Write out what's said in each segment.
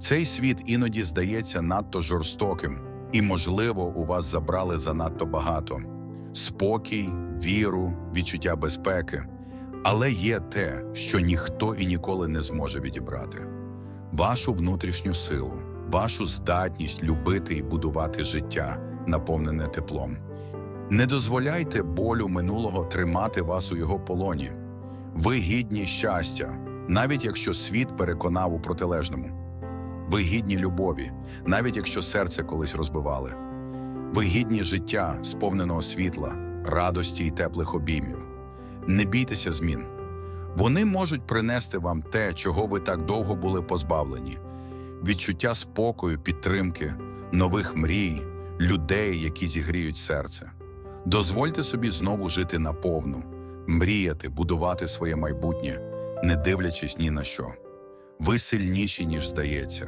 Цей світ іноді здається надто жорстоким, і, можливо, у вас забрали занадто багато спокій, віру, відчуття безпеки. Але є те, що ніхто і ніколи не зможе відібрати: вашу внутрішню силу, вашу здатність любити і будувати життя, наповнене теплом. Не дозволяйте болю минулого тримати вас у його полоні. Ви гідні щастя, навіть якщо світ переконав у протилежному. Ви гідні любові, навіть якщо серце колись розбивали. Ви гідні життя, сповненого світла, радості і теплих обіймів. Не бійтеся змін. Вони можуть принести вам те, чого ви так довго були позбавлені: відчуття спокою, підтримки, нових мрій, людей, які зігріють серце. Дозвольте собі знову жити наповну, мріяти, будувати своє майбутнє, не дивлячись ні на що. Ви сильніші, ніж здається,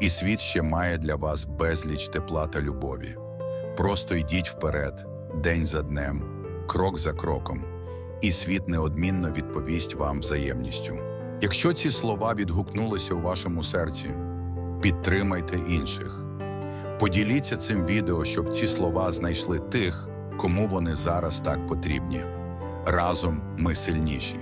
і світ ще має для вас безліч тепла та любові. Просто йдіть вперед, день за днем, крок за кроком, і світ неодмінно відповість вам взаємністю. Якщо ці слова відгукнулися у вашому серці, підтримайте інших. Поділіться цим відео, щоб ці слова знайшли тих, кому вони зараз так потрібні. Разом ми сильніші.